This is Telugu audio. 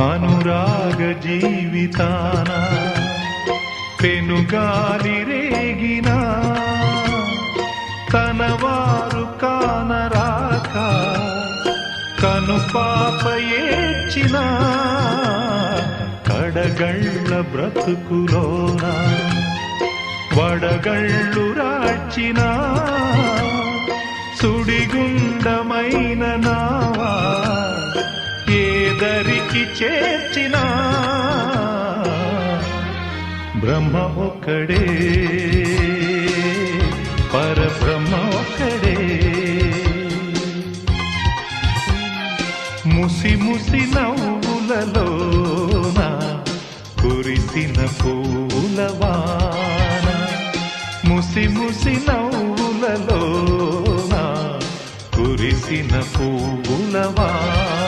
అనురాగ జీవితాన పెనుగాలి రేగిన తనవారు కానరాక కను పాప ఏడ్చిన కడగళ్ళ బ్రతుకులోన వడగళ్ళు రాచినా ఇంటికి చేర్చిన బ్రహ్మ ఒక్కడే. పరబ్రహ్మ ఒక్కడే. ముసి ముసి నవ్వులలోన కురిసిన పూలవాన ముసి ముసి నవ్వులలోన కురిసిన పూలవాన